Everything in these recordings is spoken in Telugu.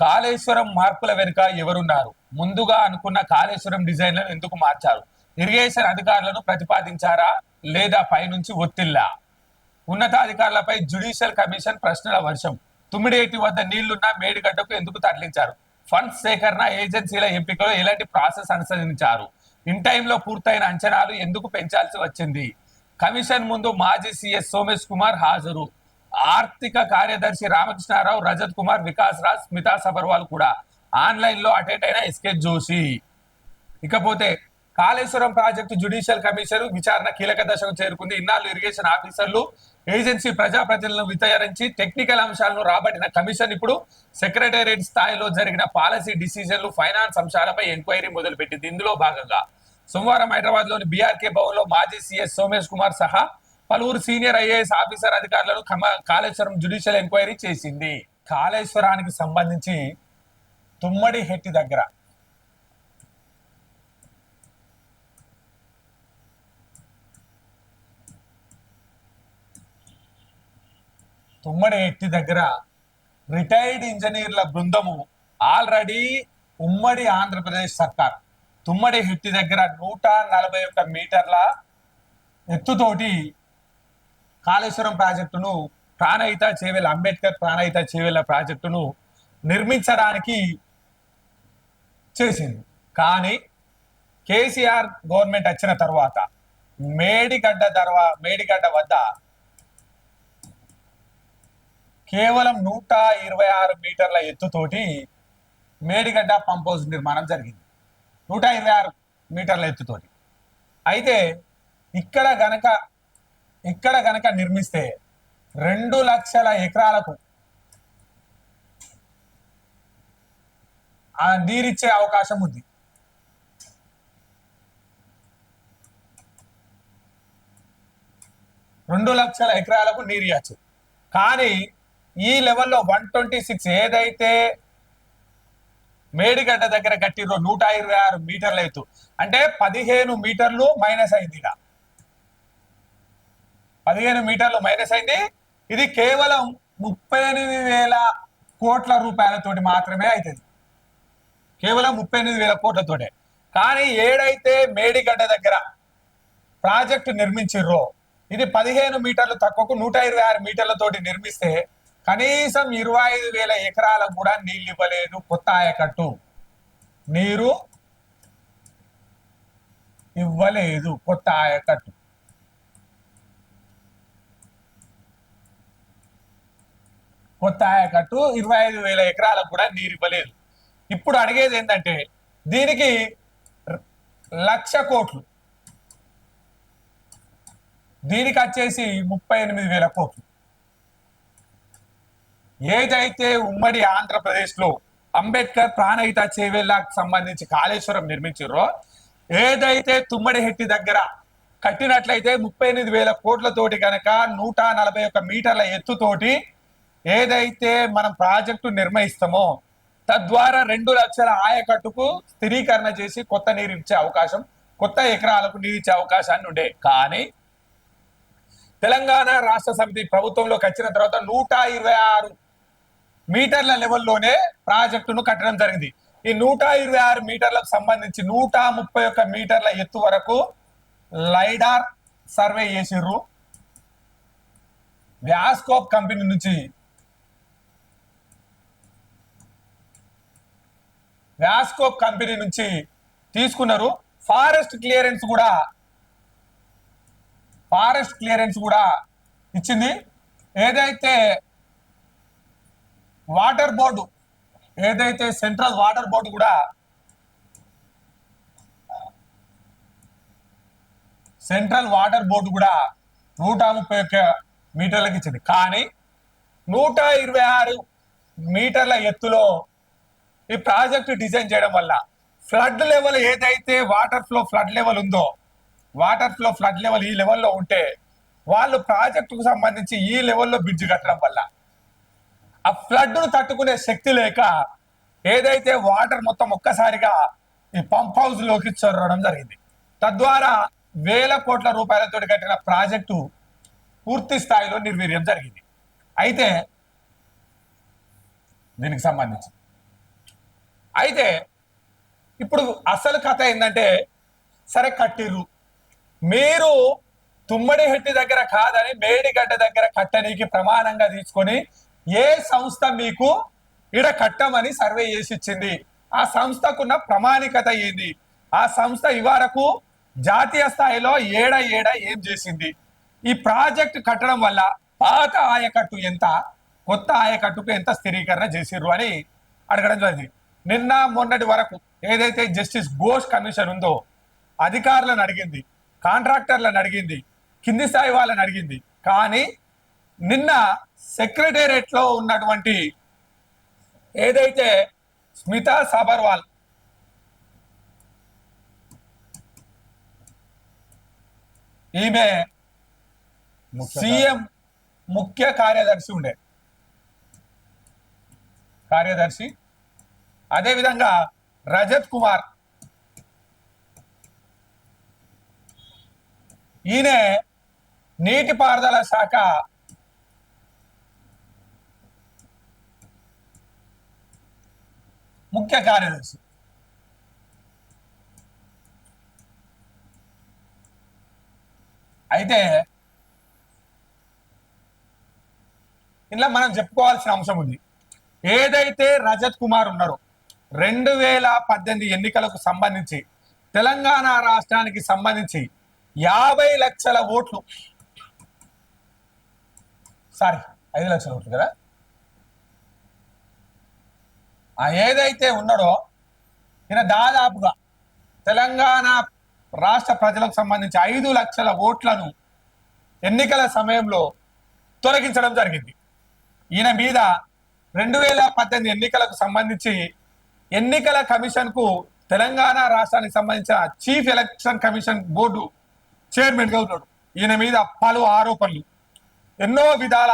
కాళేశ్వరం మార్పుల వెనుక ఎవరున్నారు? ముందుగా అనుకున్న కాళేశ్వరం డిజైన్లను ఎందుకు మార్చారు? ఇరిగేషన్ అధికారులను ప్రతిపాదించారా? లేదా పైనుంచి ఒత్తిళ్ళా? ఉన్నతాధికారులపై జ్యుడిషియల్ కమిషన్ ప్రశ్నల వర్షం. తుమ్మిడేటి వద్ద నీళ్ళున్న మేడిగడ్డకు ఎందుకు తరలించారు? ఫండ్స్ సేకరణ ఏజెన్సీల ఎంపికలో ఎలాంటి ప్రాసెస్ అనుసరించారు? ఇన్ టైంలో పూర్తయిన అంచనాలు ఎందుకు పెంచాల్సి వచ్చింది? కమిషన్ ముందు మాజీ సీఎస్ సోమేష్ కుమార్ హాజరు. ఆర్థిక కార్యదర్శి రామకృష్ణారావు రజత్ కుమార్ వికాస్ రాజ్ స్మితా సబర్వాల్ కూడా ఆన్లైన్లో అటెండ్ అయిన ఎస్కే జోషి. ఇకపోతే కాళేశ్వరం ప్రాజెక్టు జ్యుడిషియల్ కమిషన్ విచారణ కీలక దశకు చేరుకుంది. ఇన్నాళ్ళు ఇరిగేషన్ ఆఫీసర్లు ఏజెన్సీ ప్రజాప్రతినిధులను విచారించి టెక్నికల్ అంశాలను రాబట్టిన కమిషన్ ఇప్పుడు సెక్రటేరియట్ స్థాయిలో జరిగిన పాలసీ డిసిజన్లు ఫైనాన్స్ అంశాలపై ఎంక్వైరీ మొదలుపెట్టింది. ఇందులో భాగంగా సోమవారం హైదరాబాద్లోని బీఆర్కే భవన్లో మాజీ సీఎస్ సోమేష్ కుమార్ సహా పలువురు సీనియర్ ఐఏఎస్ ఆఫీసర్ అధికారులను కమ- కాళేశ్వరం జ్యుడిషియల్ ఎంక్వైరీ చేసింది. కాళేశ్వరానికి సంబంధించి తుమ్మడి హెట్టి దగ్గర. తుమ్మడి హెట్టి దగ్గర రిటైర్డ్ ఇంజనీర్ల బృందము ఆల్రెడీ ఉమ్మడి ఆంధ్రప్రదేశ్ సర్కార్. తుమ్మడి హెట్టి దగ్గర నూట నలభై ఒక్క మీటర్ల ఎత్తుతోటి కాళేశ్వరం ప్రాజెక్టును ప్రాణహిత చేవెల అంబేద్కర్ ప్రాణహిత చేవెల ప్రాజెక్టును నిర్మించడానికి చేసింది కానీ కేసీఆర్ గవర్నమెంట్ వచ్చిన తర్వాత మేడిగడ్డ తర్వా మేడిగడ్డ వద్ద కేవలం నూట ఇరవై ఆరు మీటర్ల ఎత్తుతోటి మేడిగడ్డ పంప్ హౌస్ నిర్మాణం జరిగింది. నూట ఇరవై ఆరు మీటర్ల ఎత్తుతోటి. అయితే ఇక్కడ గనక ఇక్కడ కనుక నిర్మిస్తే రెండు లక్షల ఎకరాలకు ఆ నీరిచ్చే అవకాశం ఉంది. రెండు లక్షల ఎకరాలకు నీరు ఇవ్వచ్చు. కానీ ఈ లెవెల్లో వన్ ట్వంటీ సిక్స్ ఏదైతే మేడిగడ్డ దగ్గర కట్టిరో నూట ఇరవై ఆరు మీటర్లు ఎత్తు. అంటే పదిహేను మీటర్లు మైనస్ అయింది ఇక్కడ పదిహేను మీటర్లు మైనస్ అయింది. ఇది కేవలం ముప్పై ఎనిమిది వేల కోట్ల రూపాయలతోటి మాత్రమే అవుతుంది కేవలం ముప్పై ఎనిమిది వేల కోట్లతోటే. కానీ ఏడైతే మేడిగడ్డ దగ్గర ప్రాజెక్టు నిర్మించిర్రో ఇది పదిహేను మీటర్లు తక్కువకు నూట ఇరవై ఆరు మీటర్లతోటి నిర్మిస్తే కనీసం ఇరవై ఐదు వేల ఎకరాలకు కూడా నీళ్ళు ఇవ్వలేదు కొత్త ఆయకట్టు. నీరు ఇవ్వలేదు కొత్త ఆయకట్టు. కొత్త ఆయకట్టు ఇరవై ఐదు వేల ఎకరాలకు కూడా నీరు ఇవ్వలేదు. ఇప్పుడు అడిగేది ఏంటంటే దీనికి లక్ష కోట్లు. దీనికి వచ్చేసి ముప్పై ఎనిమిది వేల కోట్లు. ఏదైతే ఉమ్మడి ఆంధ్రప్రదేశ్లో అంబేద్కర్ ప్రాణహిత చేవేళ్ళకు సంబంధించి కాళేశ్వరం నిర్మించారో ఏదైతే తుమ్మడి హెట్టి దగ్గర కట్టినట్లయితే ముప్పై ఎనిమిది వేల కోట్లతోటి కనుక నూట నలభై ఒక్క మీటర్ల ఎత్తుతోటి ఏదైతే మనం ప్రాజెక్టు నిర్వహిస్తామో తద్వారా రెండు లక్షల ఆయకట్టుకు స్థిరీకరణ చేసి కొత్త నీరు ఇచ్చే అవకాశం కొత్త ఎకరాలకు నీరు ఇచ్చే అవకాశాన్ని ఉండే. కానీ తెలంగాణ రాష్ట్ర సమితి ప్రభుత్వంలోకి వచ్చిన తర్వాత నూట ఇరవై ఆరు మీటర్ల లెవెల్లోనే ప్రాజెక్టును కట్టడం జరిగింది. ఈ నూట ఇరవై ఆరు మీటర్లకు సంబంధించి నూట ముప్పై ఒక్క మీటర్ల ఎత్తు వరకు లైడార్ సర్వే చేసిర్రు. వ్యాస్కోప్ కంపెనీ నుంచి వ్యాస్కో కంపెనీ నుంచి తీసుకున్నారు. ఫారెస్ట్ క్లియరెన్స్ కూడా ఫారెస్ట్ క్లియరెన్స్ కూడా ఇచ్చింది. ఏదైతే వాటర్ బోర్డు ఏదైతే సెంట్రల్ వాటర్ బోర్డు కూడా సెంట్రల్ వాటర్ బోర్డు కూడా నూట ముప్పై ఒక్క మీటర్లకు ఇచ్చింది. కానీ నూట ఇరవై ఆరు మీటర్ల ఎత్తులో ఈ ప్రాజెక్ట్ డిజైన్ చేయడం వల్ల ఫ్లడ్ లెవెల్ ఏదైతే వాటర్ ఫ్లో ఫ్లడ్ లెవెల్ ఉందో వాటర్ ఫ్లో ఫ్లడ్ లెవెల్ ఈ లెవెల్లో ఉంటే వాళ్ళు ప్రాజెక్టుకు సంబంధించి ఈ లెవెల్లో బ్రిడ్జ్ కట్టడం వల్ల ఆ ఫ్లడ్ను తట్టుకునే శక్తి లేక ఏదైతే వాటర్ మొత్తం ఒక్కసారిగా ఈ పంప్ హౌస్లోకి చొరవడం జరిగింది. తద్వారా వేల కోట్ల రూపాయలతో కట్టిన ప్రాజెక్టు పూర్తి స్థాయిలో నిర్వీర్యం జరిగింది. అయితే దీనికి సంబంధించి అయితే ఇప్పుడు అసలు కథ ఏంటంటే సరే కట్టిర్రు. మీరు తుమ్మడి హెట్టి దగ్గర కాదని మేడిగడ్డ దగ్గర కట్టనీకి ప్రమాణంగా తీసుకొని ఏ సంస్థ మీకు ఇడ కట్టమని సర్వే చేసి ఇచ్చింది ఆ సంస్థకున్న ప్రామాణికత ఏంది? ఆ సంస్థ ఇవరకు జాతీయ స్థాయిలో ఏడ ఏడ ఏం చేసింది? ఈ ప్రాజెక్ట్ కట్టడం వల్ల పాత ఆయకట్టు ఎంత కొత్త ఆయకట్టుకు ఎంత స్థిరీకరణ చేసిర్రు అని అడగడం జరిగింది. నిన్న మొన్నటి వరకు ఏదైతే జస్టిస్ ఘోష్ కమిషన్ ఉందో అధికారులను అడిగింది కాంట్రాక్టర్లను అడిగింది కింది స్థాయి వాళ్ళని అడిగింది. కానీ నిన్న సెక్రటేరియట్లో ఉన్నటువంటి ఏదైతే స్మితా సబర్వాల్ ఈమె సీఎం ముఖ్య కార్యదర్శి ఉండే. కార్యదర్శి అదేవిధంగా రజత్ కుమార్. ఈయన నీటిపారుదల శాఖ ముఖ్య కార్యదర్శి. అయితే ఇలా మనం చెప్పుకోవాల్సిన అంశం ఉంది. ఏదైతే రజత్ కుమార్ ఉన్నారో రెండు వేల పద్దెనిమిది ఎన్నికలకు సంబంధించి తెలంగాణ రాష్ట్రానికి సంబంధించి యాభై లక్షల ఓట్లు. సారీ ఐదు లక్షల ఓట్లు కదా? ఆ ఏదైతే ఉన్నాడో ఈయన దాదాపుగా తెలంగాణ రాష్ట్ర ప్రజలకు సంబంధించి ఐదు లక్షల ఓట్లను ఎన్నికల సమయంలో తొలగించడం జరిగింది. ఈయన మీద రెండు వేల పద్దెనిమిది ఎన్నికలకు సంబంధించి ఎన్నికల కమిషన్కు తెలంగాణ రాష్ట్రానికి సంబంధించిన చీఫ్ ఎలక్షన్ కమిషన్ బోర్డు చైర్మన్గా ఉన్నాడు. ఈయన మీద పలు ఆరోపణలు. ఎన్నో విధాల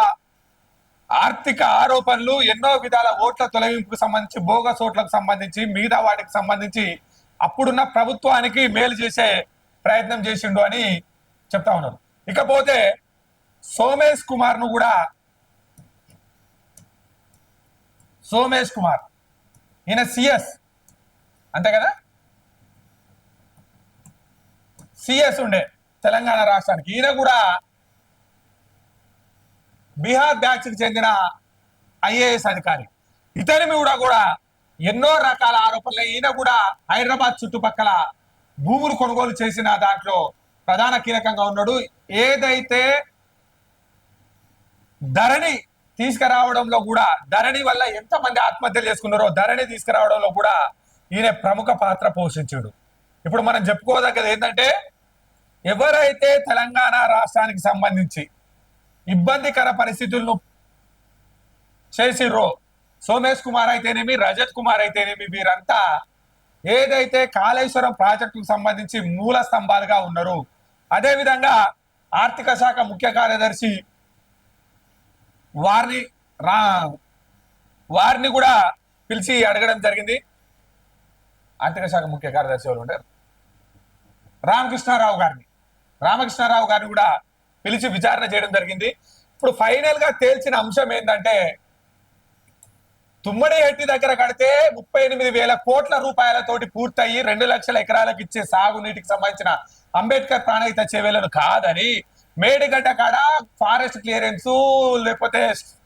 ఆర్థిక ఆరోపణలు ఎన్నో విధాల ఓట్ల తొలగింపుకు సంబంధించి బోగస్ ఓట్లకు సంబంధించి మిగతా వాటికి సంబంధించి అప్పుడున్న ప్రభుత్వానికి మేలు చేసే ప్రయత్నం చేసిండు అని చెప్తా ఉన్నారు. ఇకపోతే సోమేష్ కుమార్ను కూడా సోమేష్ కుమార్ ఈయన సిఎస్. అంతే కదా? సిఎస్ ఉండే తెలంగాణ రాష్ట్రానికి. ఈయన కూడా బీహార్ బ్యాచ్కి చెందిన ఐఏఎస్ అధికారి. ఇతని మీద కూడా ఎన్నో రకాల ఆరోపణలు. ఈయన కూడా హైదరాబాద్ చుట్టుపక్కల భూములు కొనుగోలు చేసిన దాంట్లో ప్రధాన కీలకంగా ఉన్నాడు. ఏదైతే ధరణి తీసుకురావడంలో కూడా ధరణి వల్ల ఎంతమంది ఆత్మహత్యలు చేసుకున్నారో ధరణి తీసుకురావడంలో కూడా ఈయన ప్రముఖ పాత్ర పోషించాడు. ఇప్పుడు మనం చెప్పుకోదగ్గది ఏంటంటే ఎవరైతే తెలంగాణ రాష్ట్రానికి సంబంధించి ఇబ్బందికర పరిస్థితులను చేసిర్రో సోమేష్ కుమార్ అయితేనేమి రజత్ కుమార్ అయితేనేమి వీరంతా ఏదైతే కాళేశ్వరం ప్రాజెక్టుకు సంబంధించి మూల స్తంభాలుగా ఉన్నారు అదేవిధంగా ఆర్థిక శాఖ ముఖ్య కార్యదర్శి వారిని రా వారిని కూడా పిలిచి అడగడం జరిగింది. ఆర్థిక శాఖ ముఖ్య కార్యదర్శి ఎవరు ఉంటారు? రామకృష్ణారావు గారిని. రామకృష్ణారావు గారిని కూడా పిలిచి విచారణ చేయడం జరిగింది. ఇప్పుడు ఫైనల్గా తేల్చిన అంశం ఏంటంటే తుమ్మడి హెట్టి దగ్గర కడితే ముప్పై ఎనిమిది వేల కోట్ల రూపాయలతోటి పూర్తయి రెండు లక్షల ఎకరాలకు ఇచ్చే సాగునీటికి సంబంధించిన అంబేద్కర్ ప్రాణహిత చెవేలను కాదని మేడిగడ్డ కాడ ఫారెస్ట్ క్లియరెన్స్ లేకపోతే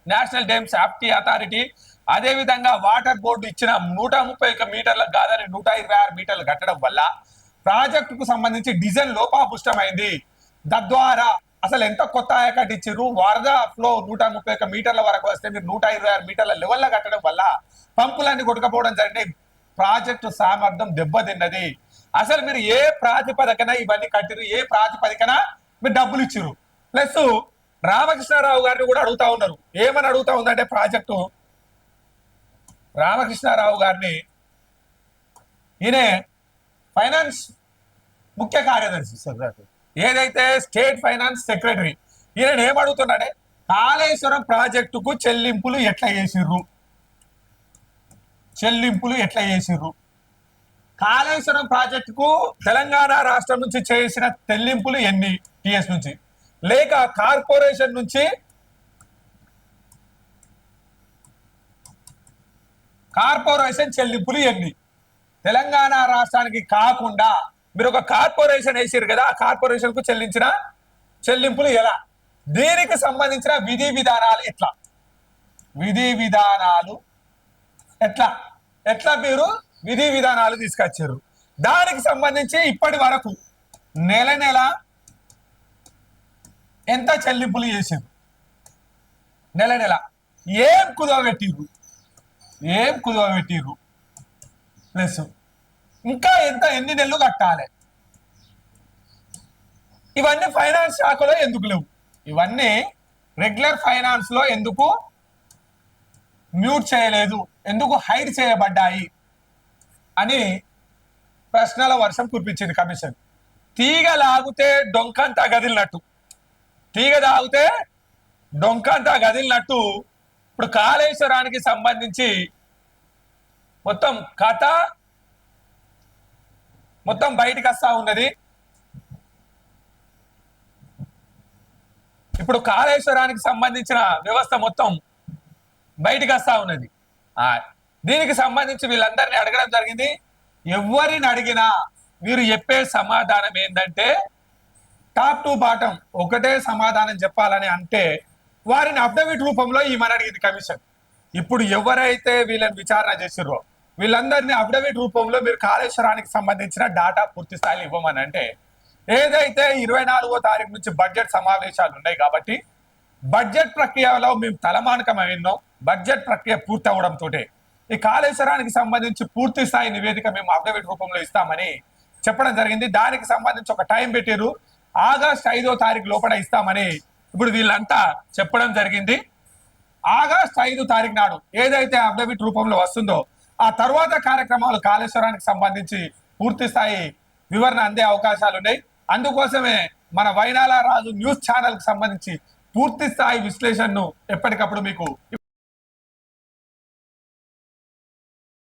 నేషనల్ డ్యామ్ సేఫ్టీ అథారిటీ అదే విధంగా వాటర్ బోర్డు ఇచ్చిన నూట ముప్పై ఒక్క మీటర్లకు కాదని నూట ఇరవై ఆరు మీటర్లు కట్టడం వల్ల ప్రాజెక్టుకు సంబంధించి డిజైన్ లోపాపుష్టమైంది తద్వారా అసలు ఎంత కొత్త ఆయకట్ ఇచ్చారు వరద ఫ్లో నూట ముప్పై ఒక్క మీటర్ల వరకు వస్తే మీరు నూట ఇరవై ఆరు మీటర్ల లెవెల్లో కట్టడం వల్ల పంపులన్నీ కొట్టుకపోవడం జరిగినాయి ప్రాజెక్టు సామర్థ్యం దెబ్బతిన్నది. అసలు మీరు ఏ ప్రాతిపదికన ఇవన్నీ కట్టిరు ఏ ప్రాతిపదికన మీరు డబ్బులు ఇచ్చారు ప్లస్ రామకృష్ణారావు గారిని కూడా అడుగుతా ఉన్నారు. ఏమని అడుగుతా ఉందంటే ప్రాజెక్టు. రామకృష్ణారావు గారిని ఈయన ఫైనాన్స్ ముఖ్య కార్యదర్శి. ఏదైతే స్టేట్ ఫైనాన్స్ సెక్రటరీ ఈయన ఏమడుగుతున్నాడే కాళేశ్వరం ప్రాజెక్టుకు చెల్లింపులు ఎట్లా చేసిర్రు? చెల్లింపులు ఎట్లా చేసిర్రు? కాళేశ్వరం ప్రాజెక్టుకు తెలంగాణ రాష్ట్రం నుంచి చేసిన చెల్లింపులు ఎన్ని? టిఎస్ నుంచి. లేక కార్పొరేషన్ నుంచి కార్పొరేషన్ చెల్లింపులు ఎన్ని? తెలంగాణ రాష్ట్రానికి కాకుండా మీరు ఒక కార్పొరేషన్ వేసారు కదా ఆ కార్పొరేషన్కు చెల్లించిన చెల్లింపులు ఎలా? దీనికి సంబంధించిన విధి విధానాలు ఎట్లా? విధి విధానాలు ఎట్లా? ఎట్లా మీరు విధి విధానాలు తీసుకొచ్చారు. దానికి సంబంధించి ఇప్పటి వరకు నెల నెల ఎంత చెల్లింపులు చేసారు నెల నెల ఏం కుదవబెట్టిర్రు ఏం కుదవబెట్టిర్రు ప్లస్ ఇంకా ఎంత ఎన్ని నెలలు కట్టాలి? ఇవన్నీ ఫైనాన్స్ శాఖలో ఎందుకు లేవు? ఇవన్నీ రెగ్యులర్ ఫైనాన్స్లో ఎందుకు మ్యూట్ చేయలేదు? ఎందుకు హైడ్ చేయబడ్డాయి? అని ప్రశ్నల వర్షం కురిపించింది కమిషన్. తీగ లాగితే డొంకంతా గదిలినట్టు. తీగ తాగితే డొంకంతా గదిలినట్టు. ఇప్పుడు కాళేశ్వరానికి సంబంధించి మొత్తం కథ మొత్తం బయటికి వస్తా ఉన్నది. ఇప్పుడు కాళేశ్వరానికి సంబంధించిన వ్యవస్థ మొత్తం బయటికి వస్తా ఉన్నది. ఆ, దీనికి సంబంధించి వీళ్ళందరినీ అడగడం జరిగింది. ఎవరిని అడిగినా మీరు చెప్పే సమాధానం ఏంటంటే టాప్ టు బాటం ఒకటే సమాధానం చెప్పాలని అంటే వారిని అఫిడవిట్ రూపంలో ఈమెను అడిగింది కమిషన్. ఇప్పుడు ఎవరైతే వీళ్ళని విచారణ చేసిర్రో వీళ్ళందరినీ అఫిడవిట్ రూపంలో మీరు కాళేశ్వరానికి సంబంధించిన డాటా పూర్తి స్థాయిలో ఇవ్వమని అంటే ఏదైతే ఇరవై నాలుగో తారీఖు నుంచి బడ్జెట్ సమావేశాలు ఉన్నాయి కాబట్టి బడ్జెట్ ప్రక్రియలో మేము తలమానకం అయినాం బడ్జెట్ ప్రక్రియ పూర్తి అవడంతో ఈ కాళేశ్వరానికి సంబంధించి పూర్తి స్థాయి నివేదిక మేము అఫిడవిట్ రూపంలో ఇస్తామని చెప్పడం జరిగింది. దానికి సంబంధించి ఒక టైం పెట్టారు ఆగస్ట్ ఐదో తారీఖు లోపల ఇస్తామని ఇప్పుడు వీళ్ళంతా చెప్పడం జరిగింది. ఆగస్ట్ ఐదు తారీఖు నాడు ఏదైతే అఫిడవిట్ రూపంలో వస్తుందో ఆ తర్వాత కార్యక్రమాలు కాళేశ్వరానికి సంబంధించి పూర్తి స్థాయి వివరణ అందే అవకాశాలు ఉన్నాయి. అందుకోసమే మన వైనాల రాజు న్యూస్ ఛానల్కి సంబంధించి పూర్తి స్థాయి విశ్లేషణను ఎప్పటికప్పుడు మీకు